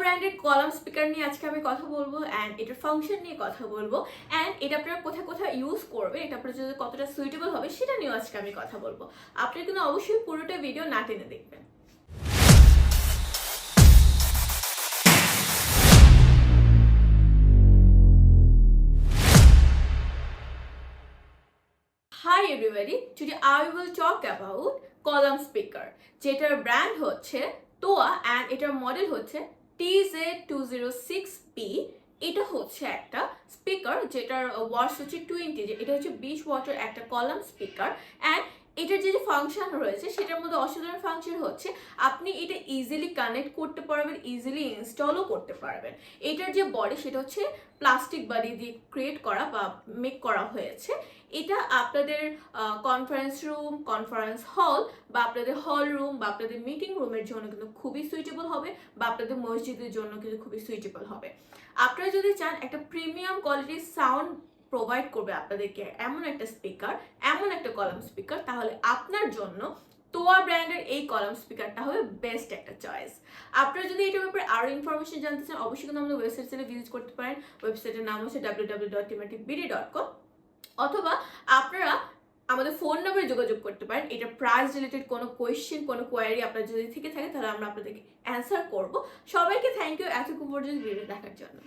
ব্র্যান্ডের column speaker নিয়ে আজকে আমি কথা বলব অ্যান্ড এটার ফাংশন নিয়ে কথা বলব অ্যান্ড এটা আপনারা কোথায় কোথায় ইউজ করবে এটা আপনার জন্য কতটা সুইটেবল হবে সেটা নিয়েও আজকে আমি কথা বলব। আপনি কিন্তু অবশ্যই পুরোটা ভিডিও না টেনে দেখবেন। Hi everybody today I will talk about column speaker যেটার ব্র্যান্ড হচ্ছে তোয়া অ্যান্ড এটার মডেল হচ্ছে T Z two zero six P এটা হচ্ছে একটা স্পিকার যেটার ওয়াশ হচ্ছে টোয়েন্টি এটা হচ্ছে বিশ ওয়াটের একটা কলাম স্পিকার অ্যান্ড এটার যে ফাংশন রয়েছে, সেটার মধ্যে অসাধারণ ফাংশন হচ্ছে, আপনি এটা ইজিলি কানেক্ট করতে পারবেন ইজিলি ইনস্টলও করতে পারবেন। এটার যে বডি সেটা হচ্ছে প্লাস্টিক বডি দিয়ে ক্রিয়েট করা বা মেক করা হয়েছে। এটা আপনাদের কনফারেন্স রুম কনফারেন্স হল বা আপনাদের হল রুম বা আপনাদের মিটিং রুমের জন্য কিন্তু খুবই সুইটেবল হবে বা আপনাদের মসজিদের জন্য কিন্তু খুবই সুইটেবল হবে। আপনারা যদি চান একটা প্রিমিয়াম কোয়ালিটির সাউন্ড প্রোভাইড করবে আপনাদেরকে এমন একটা স্পিকার এমন একটা কলাম স্পিকার তাহলে আপনার জন্য তোয়া ব্র্যান্ডের এই কলাম স্পিকারটা হবে বেস্ট একটা চয়েস আপনারা যদি এটার ব্যাপারে আরও ইনফরমেশন জানতে চান, অবশ্যই কিন্তু আমাদের ওয়েবসাইটে ভিজিট করতে পারেন। ওয়েবসাইটের নাম হচ্ছে W W dot BD dot com অথবা আপনারা আমাদের ফোন নাম্বারে যোগাযোগ করতে পারেন। এটা প্রাইস রিলেটেড কোনো কোয়েশ্চেন কোনো কোয়ারি আপনার যদি থেকে থাকে, তাহলে আমরা আপনাদেরকে অ্যান্সার করব। সবাইকে থ্যাংক ইউ এতক্ষণ পর্যন্ত ভিডিও দেখার জন্য।